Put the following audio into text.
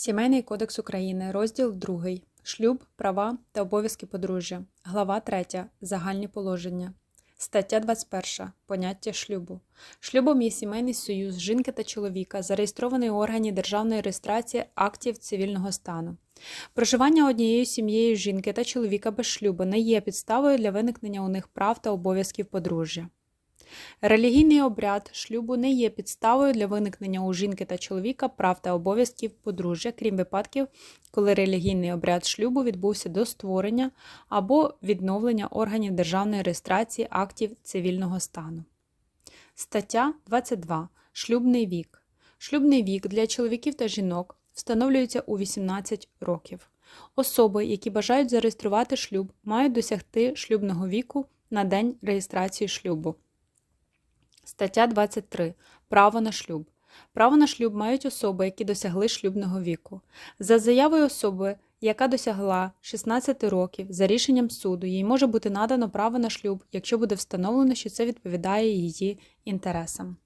Сімейний кодекс України, розділ 2. Шлюб, права та обов'язки подружжя. Глава 3. Загальні положення. Стаття 21. Поняття шлюбу. Шлюбом є сімейний союз жінки та чоловіка, зареєстрований у органі державної реєстрації актів цивільного стану. Проживання однією сім'єю жінки та чоловіка без шлюбу не є підставою для виникнення у них прав та обов'язків подружжя. Релігійний обряд шлюбу не є підставою для виникнення у жінки та чоловіка прав та обов'язків подружжя, крім випадків, коли релігійний обряд шлюбу відбувся до створення або відновлення органів державної реєстрації актів цивільного стану. Стаття 22. Шлюбний вік. Шлюбний вік для чоловіків та жінок встановлюється у 18 років. Особи, які бажають зареєструвати шлюб, мають досягти шлюбного віку на день реєстрації шлюбу. Стаття 23. Право на шлюб. Право на шлюб мають особи, які досягли шлюбного віку. За заявою особи, яка досягла 16 років, за рішенням суду, їй може бути надано право на шлюб, якщо буде встановлено, що це відповідає її інтересам.